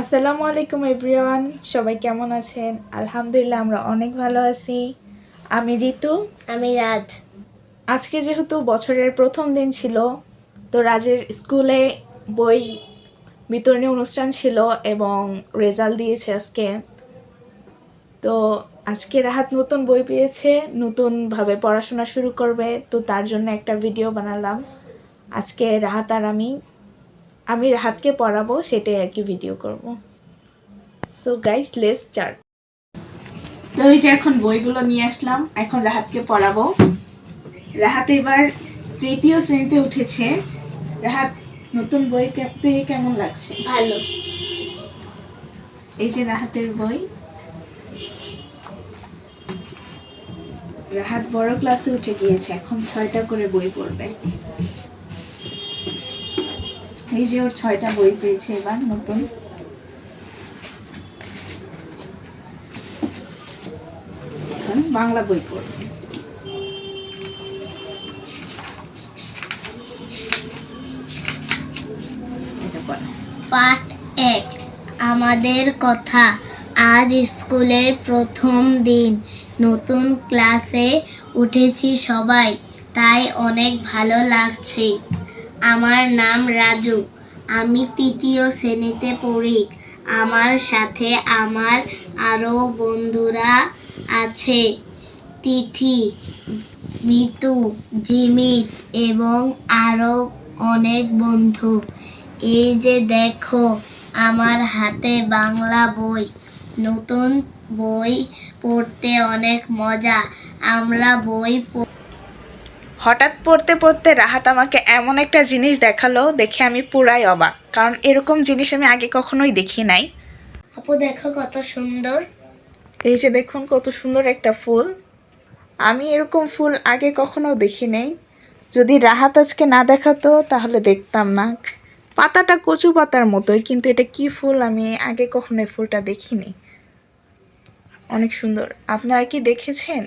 আসসালামু আলাইকুম এভরিওয়ান সবাই কেমন আছেন? আলহামদুলিল্লাহ আমরা অনেক ভালো আছি। আমি ঋতু। আমি রাজ। আজকে যেহেতু বছরের প্রথম দিন ছিল তো রাজের স্কুলে বই বিতরণী অনুষ্ঠান ছিল এবং রেজাল্ট দিয়েছে আজকে। তো আজকে রাহাত নতুন বই পেয়েছে নতুনভাবে পড়াশোনা শুরু করবে তো তার জন্য একটা ভিডিও বানালাম। আজকে রাহাত আর আমি আমি রাহাতকে পড়াবো সেটাই আর কি ভিডিও করব। সো গাইস লেস স্টার্ট তো এই যে এখন বইগুলো নিয়ে আসলাম এখন রাহাতকে পড়াবো। রাহাত এবার তৃতীয় শ্রেণীতে উঠেছে। রাহাত নতুন বই পেয়ে কেমন লাগছে? ভালো। এই যে রাহাতের বই। রাহাত বড় ক্লাসে উঠে গিয়েছে এখন ছয়টা করে বই পড়বে। এই যে ওর ছয়টা বই পেয়েছে এবার, নতুন। বাংলা বই পড়বে। পাঠ এক, আমাদের কথা। আজ স্কুলের প্রথম দিন। নতুন ক্লাসে উঠেছি সবাই, তাই অনেক ভালো লাগছে। আমার নাম রাজু। আমি তৃতীয় শ্রেণীতে পড়ি। আমার সাথে আমার আরও বন্ধুরা আছে। তিথি, মিতু জিমিত এবং আরও অনেক বন্ধু। এই যে দেখো, আমার হাতে বাংলা বই। নতুন বই পড়তে অনেক মজা। আমরা বই হঠাৎ পড়তে পড়তে রাহাত আমাকে এমন একটা জিনিস দেখাল দেখে আমি পুরাই অবাক। কারণ এরকম জিনিস আমি আগে কখনোই দেখি নাই। আপু দেখো কত সুন্দর। এই যে দেখুন কত সুন্দর একটা ফুল। আমি এরকম ফুল আগে কখনো দেখি নাই। যদি রাহাত আজকে না দেখাতো তাহলে দেখতাম না। পাতাটা কচু পাতার মতোই কিন্তু এটা কি ফুল আমি আগে কখনো ফুলটা দেখিনি। অনেক সুন্দর। আপনারা কি দেখেছেন?